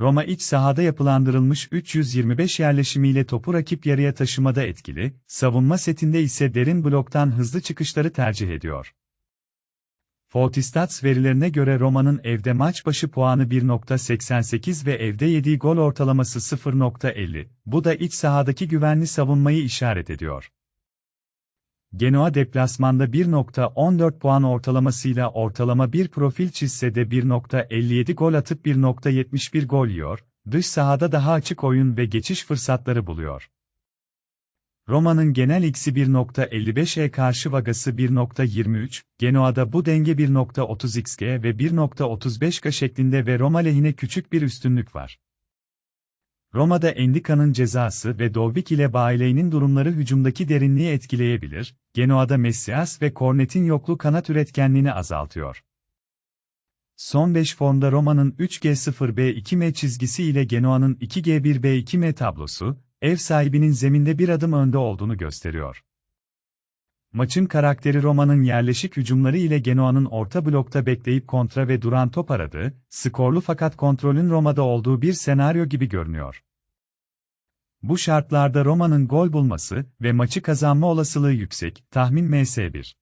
Roma iç sahada yapılandırılmış 325 yerleşimiyle topu rakip yarıya taşımada etkili, savunma setinde ise derin bloktan hızlı çıkışları tercih ediyor. Fortistats verilerine göre Roma'nın evde maç başı puanı 1.88 ve evde yediği gol ortalaması 0.50. Bu da iç sahadaki güvenli savunmayı işaret ediyor. Genoa deplasmanda 1.14 puan ortalamasıyla ortalama bir profil çizse de 1.57 gol atıp 1.71 gol yiyor, dış sahada daha açık oyun ve geçiş fırsatları buluyor. Roma'nın genel x'i 1.55'e karşı vagası 1.23, Genoa'da bu denge 1.30xg ve 1.35g şeklinde ve Roma lehine küçük bir üstünlük var. Roma'da Endica'nın cezası ve Dovbik ile Bailey'nin durumları hücumdaki derinliği etkileyebilir, Genoa'da Messias ve Cornet'in yokluğu kanat üretkenliğini azaltıyor. Son 5 formda Roma'nın 3G0B2M çizgisi ile Genoa'nın 2G1B2M tablosu, ev sahibinin zeminde bir adım önde olduğunu gösteriyor. Maçın karakteri Roma'nın yerleşik hücumları ile Genoa'nın orta blokta bekleyip kontra ve duran top aradığı, skorlu fakat kontrolün Roma'da olduğu bir senaryo gibi görünüyor. Bu şartlarda Roma'nın gol bulması ve maçı kazanma olasılığı yüksek, tahmin MS1.